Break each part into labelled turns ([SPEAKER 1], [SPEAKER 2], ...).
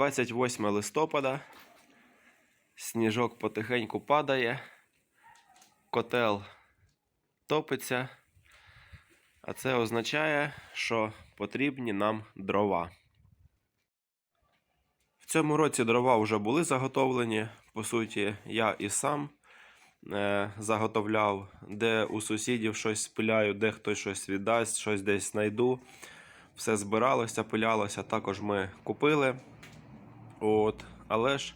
[SPEAKER 1] 28 листопада. Сніжок потихеньку падає. Котел топиться. А це означає, що потрібні нам дрова. В цьому році дрова вже були заготовлені. По суті, я і сам е, заготовляв, де у сусідів щось спиляю, де хтось щось віддасть, щось десь знайду. Все збиралося, пилялося. Також ми купили. От, але ж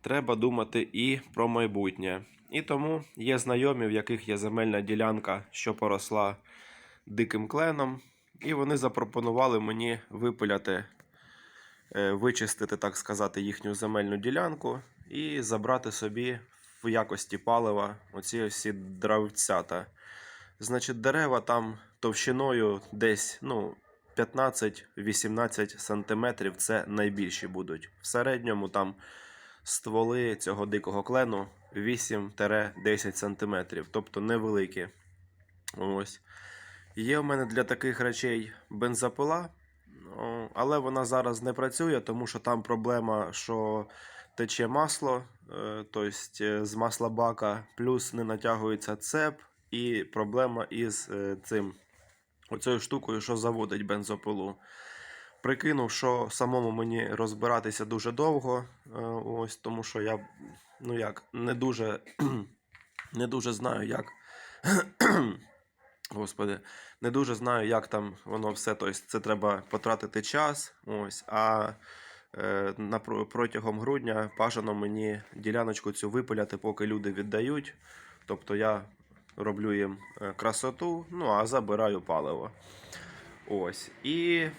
[SPEAKER 1] треба думати і про майбутнє. І тому є знайомі, в яких є земельна ділянка, що поросла диким кленом, і вони запропонували мені випиляти, е, вичистити, так сказати, їхню земельну ділянку і забрати собі в якості палива оці всі дравцята. Значить, дерева там товщиною десь ну, 15-18 сантиметрів це найбільші будуть. В середньому там стволи цього дикого клену 8-10 сантиметрів, тобто невеликі. Ось. Є в мене для таких речей бензопила, але вона зараз не працює, тому що там проблема, що тече масло, тобто з масла бака, плюс не натягується цеп, і проблема із е, цим оцею штукою, що заводить бензопилу. Прикинув, що самому мені розбиратися дуже довго, е, ось, тому що я ну як, не дуже, не дуже знаю, як. Господи, не дуже знаю, як там воно все. Тобто це треба потратити час. Ось, а е, на, протягом грудня бажано мені діляночку цю випиляти, поки люди віддають. Тобто я роблю їм е, красоту, ну а забираю паливо. Ось. І е,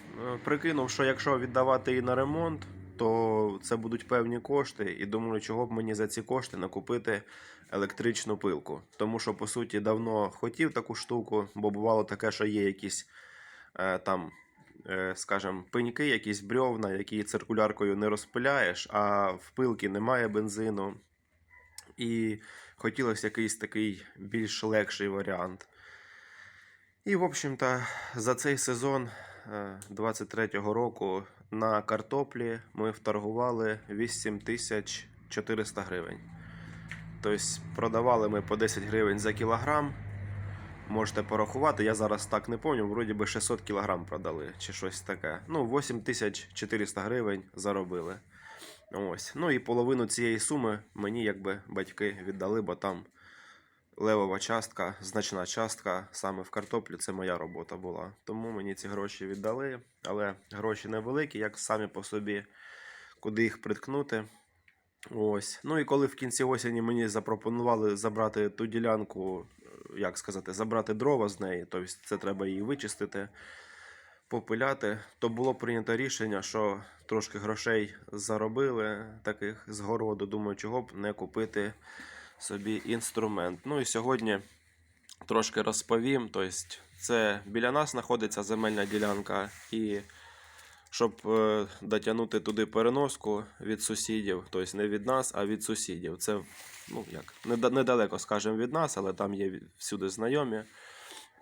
[SPEAKER 1] прикинув, що якщо віддавати її на ремонт, то це будуть певні кошти. І думаю, чого б мені за ці кошти накупити електричну пилку. Тому що, по суті, давно хотів таку штуку, бо бувало таке, що є якісь е, там, скажімо, пеньки, якісь брьовна, які циркуляркою не розпиляєш, а в пилки немає бензину. І хотілося якийсь такий більш легший варіант. І, в общем-то, за цей сезон е, 23-го року на картоплі ми вторгували 8400 гривень. Тобто продавали ми по 10 гривень за кілограм. Можете порахувати, я зараз так не пам'ятаю, вроді би 600 кілограм продали чи щось таке. Ну, 8400 гривень заробили. Ось. Ну і половину цієї суми мені якби батьки віддали, бо там левова частка, значна частка саме в картоплі, це моя робота була. Тому мені ці гроші віддали, але гроші невеликі, як самі по собі, куди їх приткнути. Ось. Ну і коли в кінці осені мені запропонували забрати ту ділянку, як сказати, забрати дрова з неї, тобто це треба її вичистити, попиляти, то було прийнято рішення, що трошки грошей заробили таких з городу. Думаю, чого б не купити собі інструмент. Ну і сьогодні трошки розповім. Тобто, це біля нас знаходиться земельна ділянка, і щоб е, дотягнути туди переноску від сусідів, тобто не від нас, а від сусідів. Це ну, як, неда- недалеко, скажімо, від нас, але там є всюди знайомі.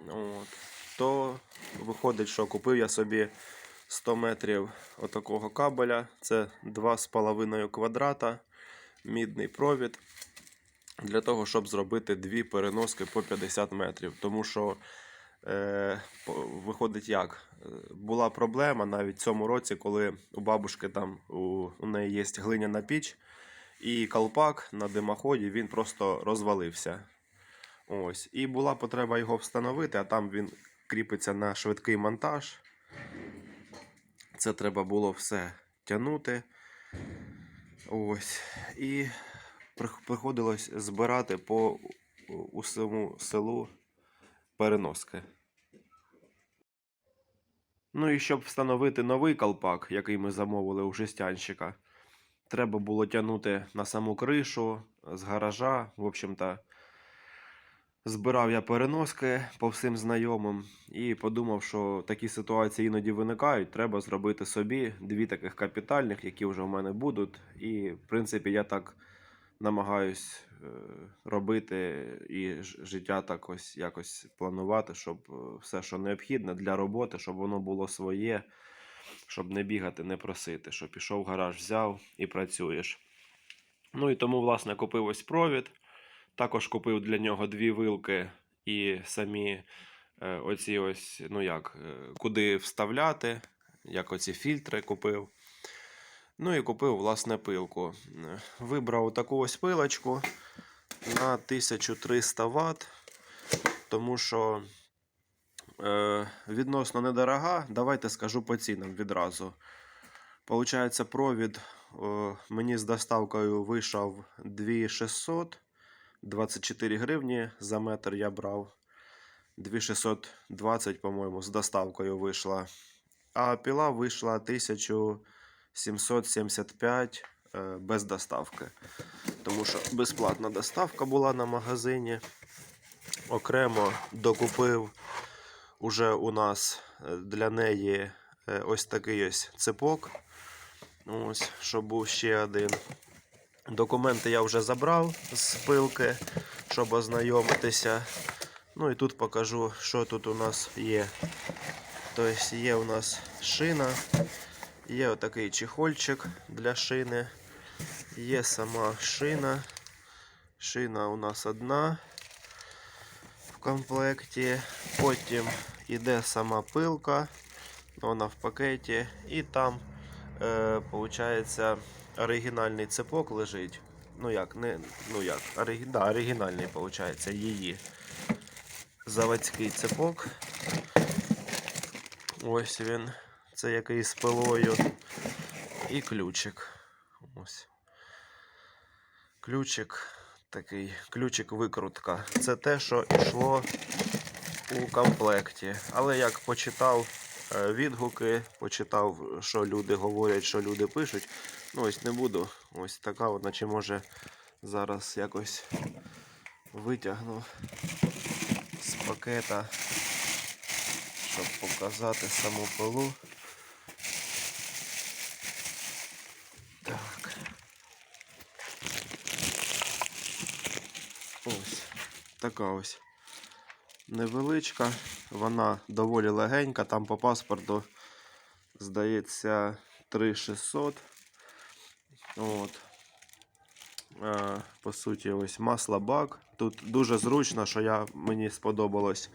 [SPEAKER 1] От. То виходить, що купив я собі 100 метрів отакого кабеля. Це 2,5 квадрата, мідний провід для того, щоб зробити дві переноски по 50 метрів. Тому що е, виходить як? Е, Була проблема навіть в цьому році, коли у бабушки там у, у неї є глиняна піч, і колпак на димоході він просто розвалився. Ось. І була потреба його встановити, а там він кріпиться на швидкий монтаж. Це треба було все тягнути. Ось. І приходилось збирати по усьому селу переноски. Ну і щоб встановити новий колпак, який ми замовили у жестянщика, треба було тягнути на саму кришу з гаража. В общем-то, збирав я переноски по всім знайомим і подумав, що такі ситуації іноді виникають. Треба зробити собі дві таких капітальних, які вже в мене будуть. І, в принципі, я так намагаюсь е, робити і життя так ось якось планувати, щоб е, все, що необхідне для роботи, щоб воно було своє. щоб не бігати, не просити, що пішов в гараж, взяв і працюєш. Ну і тому, власне, купив ось провід. Також купив для нього дві вилки і самі е, оці ось, ну як, е, куди вставляти, як оці фільтри купив. Ну і купив, власне, пилку. Е, Вибрав таку ось пилочку на 1300 Вт, тому що е, відносно недорога. Давайте скажу по цінам відразу. Получається, провід о, мені з доставкою вийшов 2600, 24 гривні за метр я брав. 2620, по-моєму, з доставкою вийшла. А піла вийшла 1775 е, без доставки. Тому що безплатна доставка була на магазині. Окремо докупив уже у нас е, для неї е, ось такий ось цепок. Ось, щоб був ще один. Документи я вже забрав з пилки, щоб ознайомитися. Ну і тут покажу, що тут у нас є. Тобто є у нас шина, є отакий чехольчик для шини, є сама шина. Шина у нас одна в комплекті. Потім йде сама пилка, вона в пакеті, і там е, получається оригінальний цепок лежить. Ну як, не, ну як, ориг, да, оригінальний, виходить, її заводський цепок. Ось він. Це який з пилою. І ключик. Ось. Ключик такий, ключик викрутка. Це те, що йшло у комплекті. Але як почитав відгуки, почитав, що люди говорять, що люди пишуть. Ну ось не буду. Ось така вона, чи може зараз якось витягну з пакета, щоб показати саму пилу. Так. Ось така ось невеличка, вона доволі легенька, там по паспорту, здається, 3600. От. Е, по суті, ось масло бак. Тут дуже зручно, що я, мені сподобалось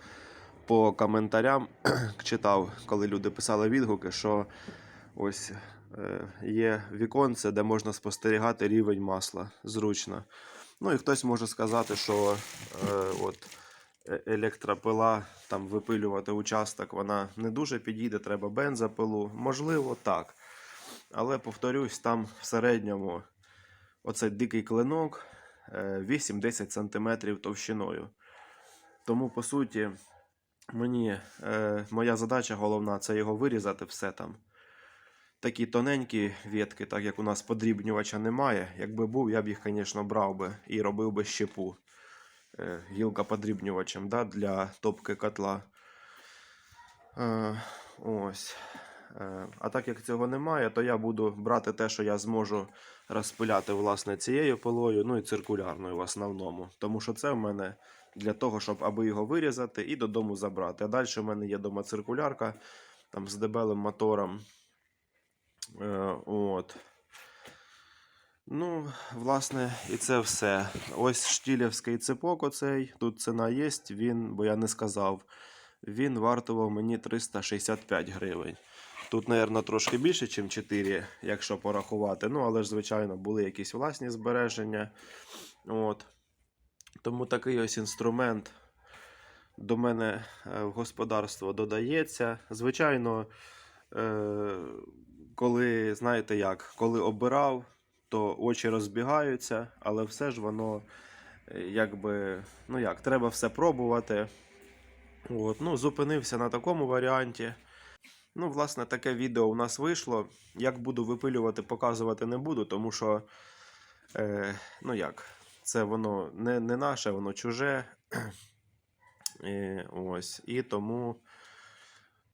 [SPEAKER 1] по коментарям. Читав, коли люди писали відгуки, що ось е, є віконце, де можна спостерігати рівень масла. Зручно. Ну і хтось може сказати, що е, от електропила, там випилювати участок, вона не дуже підійде, треба бензопилу. Можливо, так. Але повторюсь, там в середньому оцей дикий клинок е, 8-10 см товщиною. Тому, по суті, мені е, моя задача головна це його вирізати все там. Такі тоненькі ветки, так як у нас подрібнювача немає. Якби був, я б їх, звісно, брав би і робив би щепу. Е, гілка подрібнювачем да, для топки котла. Е, ось. Е, А так як цього немає, то я буду брати те, що я зможу розпиляти власне цією пилою, ну і циркулярною в основному. Тому що це в мене для того, щоб аби його вирізати і додому забрати. А далі в мене є дома циркулярка там з дебелим мотором. Е, от. Ну, власне, і це все. Ось штілівський цепок оцей. Тут ціна є, він, бо я не сказав, він вартував мені 365 гривень. Тут, мабуть, трошки більше, ніж 4, якщо порахувати. Ну, але ж, звичайно, були якісь власні збереження. От. Тому такий ось інструмент до мене е, в господарство додається. Звичайно, е, коли, знаєте як, коли обирав, то очі розбігаються, але все ж воно е, якби, ну як, треба все пробувати. От, ну, зупинився на такому варіанті. Ну, власне, таке відео у нас вийшло. Як буду випилювати, показувати не буду, тому що, е, ну як, це воно не, не наше, воно чуже. І, ось, і тому,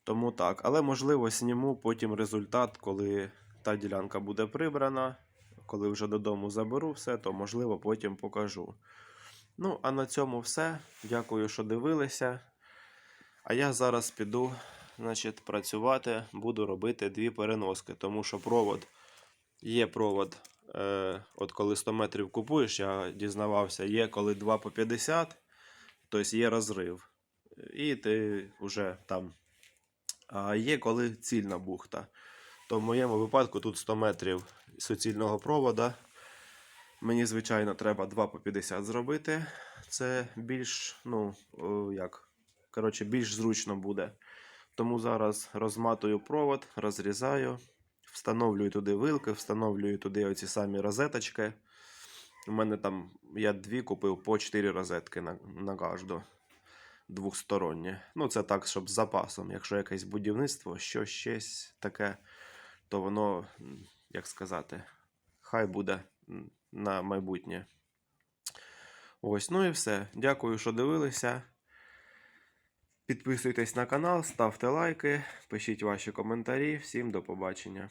[SPEAKER 1] тому так. Але можливо зніму потім результат, коли та ділянка буде прибрана. Коли вже додому заберу все, то можливо потім покажу. Ну, а на цьому все. Дякую, що дивилися. А я зараз піду значить, працювати, буду робити дві переноски, тому що провод є провод. Е, от коли 100 метрів купуєш, я дізнавався, є коли 2 по 50, тобто є розрив. І ти вже там. А є коли цільна бухта. То в моєму випадку тут 100 метрів суцільного провода. Мені, звичайно, треба 2 по 50 зробити. Це більш, ну, як, коротше, більш зручно буде. Тому зараз розматую провод, розрізаю, встановлюю туди вилки, встановлюю туди оці самі розеточки. У мене там я дві купив по 4 розетки на, на кожну. Двохсторонні. Ну, це так, щоб з запасом. Якщо якесь будівництво, що щось таке, то воно, як сказати, хай буде на майбутнє. Ось, ну і все. Дякую, що дивилися. Підписуйтесь на канал, ставте лайки, пишіть ваші коментарі. Всім до побачення.